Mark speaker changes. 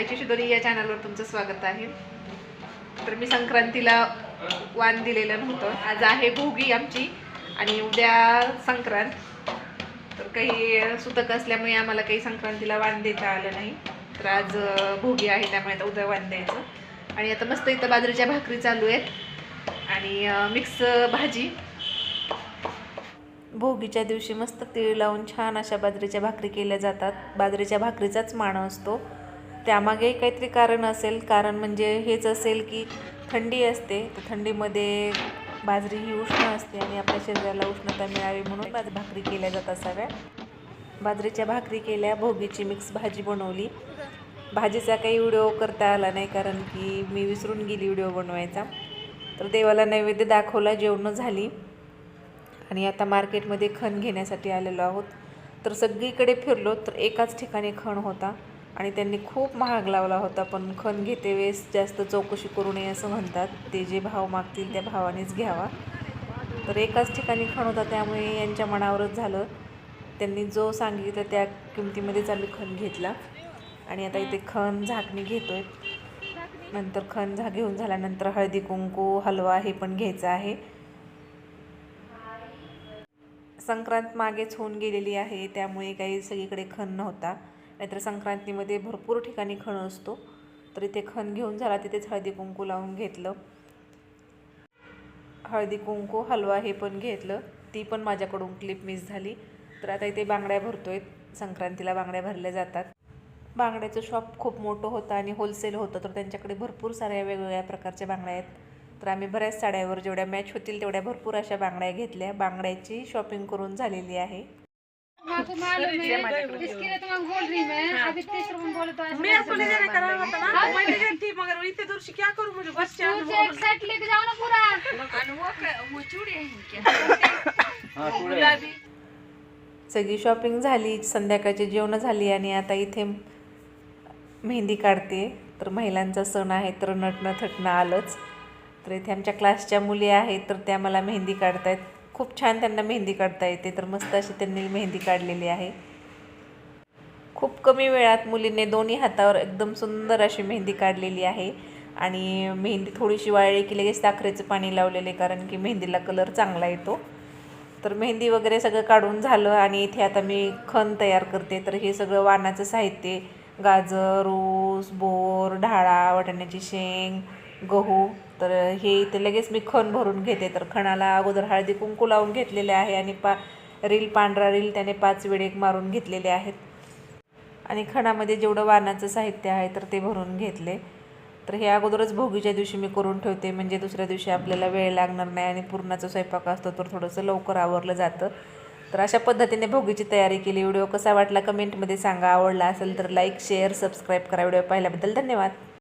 Speaker 1: आईची शिदोरी या चॅनलवर तुमचं स्वागत आहे. तर मी संक्रांतीला वाण दिलेलं नव्हतं. आज आहे भोगी आमची आणि उद्या संक्रांत. तर काही सुतक असल्यामुळे आम्हाला काही संक्रांतीला वाण देता आलं नाही. तर आज भोगी आहे त्यामुळे आता उद्या वाण द्यायचं. आणि आता मस्त इथं बाजरीच्या भाकरी चालू आहेत. आणि मिक्स भाजी. भोगीच्या दिवशी मस्त तीळ लावून छान अशा बाजरीच्या भाकरी केल्या जातात. बाजरीच्या भाकरीचाच मान असतो. त्यामागेही काहीतरी कारण असेल. कारण म्हणजे हेच असेल की थंडी असते. तर थंडीमध्ये बाजरी ही उष्ण असते आणि आपल्या शरीराला उष्णता मिळावी म्हणून बाज भाकरी केल्या जात असाव्या. बाजरीच्या भाकरी केल्या भोगीची मिक्स भाजी बनवली. भाजीचा काही व्हिडिओ करता आला नाही कारण की मी विसरून गेली व्हिडिओ बनवायचा. तर देवाला नैवेद्य दाखवला जेवणं झाली. आणि आता मार्केटमध्ये खण घेण्यासाठी आलेलो आहोत. तर सगळीकडे फिरलो तर एकाच ठिकाणी खण होता. आणि त्यांनी खूप महाग लावला होता पण खण घेते वेळेस जास्त चौकशी करू नये असं म्हणतात. ते जे भाव मागतील त्या भावानेच घ्यावा. तर एकाच ठिकाणी खण होता त्यामुळे यांच्या मनावरच झालं. त्यांनी जो सांगितलं त्या किमतीमध्येच आम्ही खण घेतला. आणि आता इथे खण झाकणी घेतो आहे नंतर खण झा घेऊन झाल्यानंतर हळदी कुंकू हलवा हे पण घ्यायचं आहे. संक्रांत मागेच होऊन गेलेली आहे त्यामुळे काही सगळीकडे खण नव्हता. नाहीतर संक्रांतीमध्ये भरपूर ठिकाणी खण असतो. तर इथे खण घेऊन झाला तिथेच हळदी कुंकू लावून घेतलं. हळदी कुंकू हलवा हे पण घेतलं. ती पण माझ्याकडून क्लिप मिस झाली. तर आता इथे बांगड्या भरतो आहेत संक्रांतीला बांगड्या भरल्या जातात. बांगड्याचं शॉप खूप मोठं होतं आणि होलसेल होतं तर त्यांच्याकडे भरपूर साऱ्या वेगवेगळ्या प्रकारच्या बांगड्या आहेत. तर आम्ही बऱ्याच साड्यावर जेवढ्या मॅच होतील तेवढ्या भरपूर अशा बांगड्या घेतल्या. बांगड्याची शॉपिंग करून झालेली आहे.
Speaker 2: आपको मालूम है इसके लिए तो मैं बोल रही मैं अभी तीस रुपए बोले तो ऐसे
Speaker 3: मेरे को ले जाने का रहा था ना। मैं ले गई थी मगर इतने दूर से क्या करूं मुझे? बस से
Speaker 2: मुझे एक सेट लेके जाओ ना पूरा।
Speaker 3: गुलाबी।
Speaker 1: सगळी शॉपिंग झाली संध्याकाळची जेवणं झाली आणि आता इथे मेहंदी काढते. तर महिलांचा सण आहे तर नटणं थटणं आलंच. तर इथे आमच्या क्लासच्या मुली आहेत तर त्या मला मेहंदी काढतायत. खूप छान त्यांना मेहंदी काढता येते तर मस्त अशी त्यांनी मेहंदी काढलेली आहे. खूप कमी वेळात मुलीने दोन्ही हातावर एकदम सुंदर अशी मेहंदी काढलेली आहे. आणि मेहंदी थोडीशी वाळली की लगेच साखरेचं पाणी लावलेले कारण की मेहंदीला कलर चांगला येतो. तर मेहंदी वगैरे सगळं काढून झालं आणि इथे आता मी खण तयार करते. तर हे सगळं वाणाचं साहित्य गाजर ऊस बोर ढाळा वाटाण्याची शेंग गहू. तर हे इथे लगेच मी खण भरून घेते. तर खणाला अगोदर हळदी कुंकू लावून घेतलेले आहे आणि पा रील पांढरा रील त्याने पाच वेळेक मारून घेतलेले आहेत. आणि खणामध्ये जेवढं वाणाचं साहित्य आहे तर ते भरून घेतले. तर हे अगोदरच भोगीच्या दिवशी मी करून ठेवते. म्हणजे दुसऱ्या दिवशी आपल्याला वेळ लागणार नाही आणि पूर्णाचा स्वयंपाक असतो तर थोडंसं लवकर आवरलं जातं. तर अशा पद्धतीने भोगीची तयारी केली. व्हिडिओ कसा वाटला कमेंटमध्ये सांगा. आवडला असेल तर लाईक शेअर सबस्क्राईब करा. व्हिडिओ पाहिल्याबद्दल धन्यवाद.